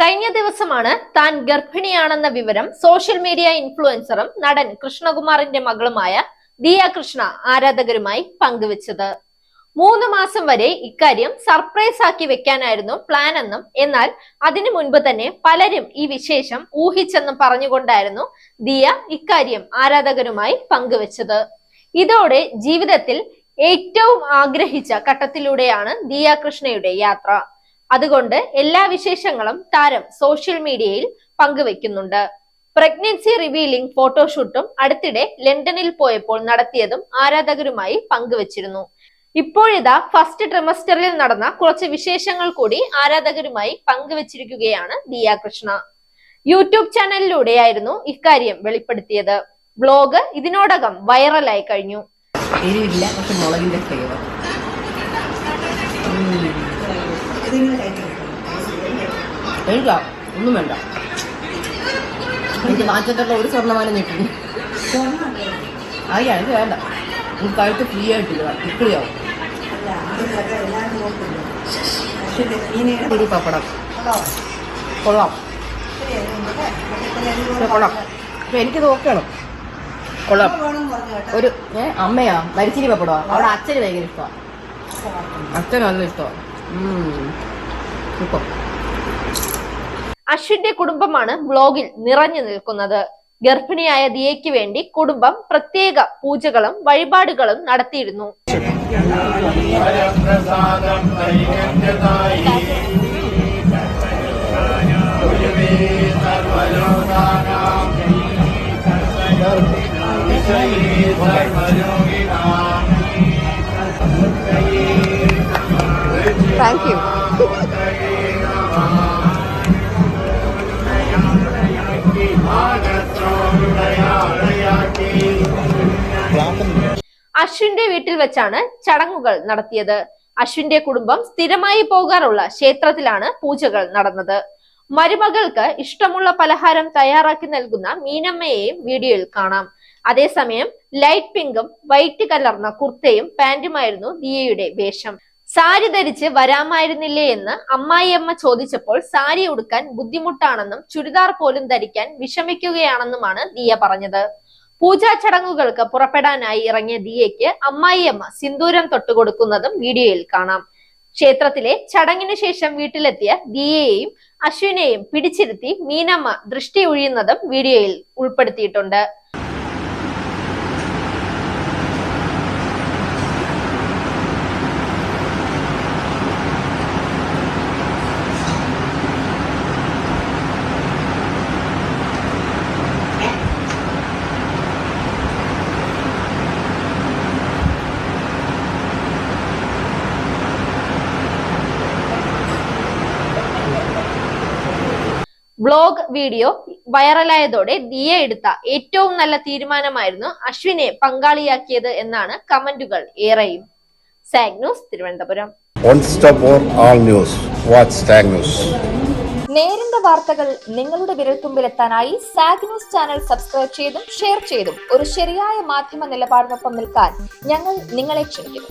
കഴിഞ്ഞ ദിവസമാണ് താൻ ഗർഭിണിയാണെന്ന വിവരം സോഷ്യൽ മീഡിയ ഇൻഫ്ലുവൻസറും നടൻ കൃഷ്ണകുമാറിന്റെ മകളുമായ ദിയ കൃഷ്ണ ആരാധകരുമായി പങ്കുവച്ചത്. മൂന്ന് മാസം വരെ ഇക്കാര്യം സർപ്രൈസ് ആക്കി വെക്കാനായിരുന്നു പ്ലാൻ എന്നും എന്നാൽ അതിനു മുൻപ് തന്നെ പലരും ഈ വിശേഷം ഊഹിച്ചെന്നും പറഞ്ഞുകൊണ്ടായിരുന്നു ദിയ ഇക്കാര്യം ആരാധകരുമായി പങ്കുവച്ചത്. ഇതോടെ ജീവിതത്തിൽ ഏറ്റവും ആഗ്രഹിച്ച ഘട്ടത്തിലൂടെയാണ് ദിയ കൃഷ്ണയുടെ യാത്ര. അതുകൊണ്ട് എല്ലാ വിശേഷങ്ങളും താരം സോഷ്യൽ മീഡിയയിൽ പങ്കുവെക്കുന്നുണ്ട്. പ്രഗ്നൻസി റിവീലിംഗ് ഫോട്ടോഷൂട്ടും അടുത്തിടെ ലണ്ടനിൽ പോയപ്പോൾ നടത്തിയതും ആരാധകരുമായി പങ്കുവച്ചിരുന്നു. ഇപ്പോഴിതാ ഫസ്റ്റ് ട്രിമസ്റ്ററിൽ നടന്ന കുറച്ച് വിശേഷങ്ങൾ കൂടി ആരാധകരുമായി പങ്കുവച്ചിരിക്കുകയാണ് ദിയ കൃഷ്ണ. യൂട്യൂബ് ചാനലിലൂടെയായിരുന്നു ഇക്കാര്യം വെളിപ്പെടുത്തിയത്. ബ്ലോഗ് ഇതിനോടകം വൈറലായി കഴിഞ്ഞു. കഴിക്കുക ഒന്നും വേണ്ട. എനിക്ക് നാച്ചത്തുള്ള ഒരു സ്വർണമാനം നീക്കുന്നു ആയി എനിക്ക് വേണ്ട. എനിക്ക് കഴുത്ത് ഫ്രീ ആയിട്ടില്ല. ഇക്കിളിയാവും ഒരു പപ്പടം. കൊള്ളാം. കൊള്ളാം. അപ്പൊ എനിക്ക് ഓക്കെയാണ് കൊള്ളാം. ഒരു അമ്മയാ? മരിച്ചിരി പപ്പടമാ? അവിടെ അച്ഛന് ഭയങ്കര ഇഷ്ടമാണ് അച്ഛനും നല്ല ഇഷ്ടമാണ് സൂപ്പർ. അശ്വിന്റെ കുടുംബമാണ് ബ്ലോഗിൽ നിറഞ്ഞു നിൽക്കുന്നത്. ഗർഭിണിയായ ദിയയ്ക്ക് വേണ്ടി കുടുംബം പ്രത്യേക പൂജകളും വഴിപാടുകളും നടത്തിയിരുന്നു. താങ്ക് യു അശ്വിന്റെ വീട്ടിൽ വെച്ചാണ് ചടങ്ങുകൾ നടത്തിയത്. അശ്വിന്റെ കുടുംബം സ്ഥിരമായി പോകാറുള്ള ക്ഷേത്രത്തിലാണ് പൂജകൾ നടന്നത്. മരുമകൾക്ക് ഇഷ്ടമുള്ള പലഹാരം തയ്യാറാക്കി നൽകുന്ന മീനമ്മയെയും വീഡിയോയിൽ കാണാം. അതേസമയം ലൈറ്റ് പിങ്കും വൈറ്റ് കലർന്ന കുർത്തയും പാന്റുമായിരുന്നു ദിയയുടെ വേഷം. സാരി ധരിച്ച് വരാമായിരുന്നില്ലേ എന്ന് അമ്മായിയമ്മ ചോദിച്ചപ്പോൾ സാരി ഉടുക്കാൻ ബുദ്ധിമുട്ടാണെന്നും ചുരിദാർ പോലും ധരിക്കാൻ വിഷമിക്കുകയാണെന്നുമാണ് ദിയ പറഞ്ഞത്. പൂജാ ചടങ്ങുകൾക്ക് പുറപ്പെടാനായി ഇറങ്ങിയ ദിയയ്ക്ക് അമ്മായിയമ്മ സിന്ദൂരം തൊട്ടുകൊടുക്കുന്നതും വീഡിയോയിൽ കാണാം. ക്ഷേത്രത്തിലെ ചടങ്ങിന് ശേഷം വീട്ടിലെത്തിയ ദിയയെയും അശ്വിനെയും പിടിച്ചിരുത്തി മീനമ്മ ദൃഷ്ടി ഒഴിയുന്നതും വീഡിയോയിൽ ഉൾപ്പെടുത്തിയിട്ടുണ്ട്. വ്ലോഗ് വീഡിയോ വൈറലായതോടെ ദിയ എടുത്ത ഏറ്റവും നല്ല തീരുമാനമായിരുന്നു അശ്വിനെ പങ്കാളിയാക്കിയത് എന്നാണ് കമന്റുകൾ ഏറെയും. Zag news Thiruvananthapuram. One stop for all news. Watch Tag നേരിന്റെ വാർത്തകൾ നിങ്ങളുടെ വിരൽത്തുമ്പിലെത്താനായി സാഗ് ന്യൂസ് ചാനൽ സബ്സ്ക്രൈബ് ചെയ്തും ഷെയർ ചെയ്തും ഒരു ശരിയായ മാധ്യമ നിലപാടിനൊപ്പം നിൽക്കാൻ ഞങ്ങൾ നിങ്ങളെ ക്ഷണിക്കുന്നു.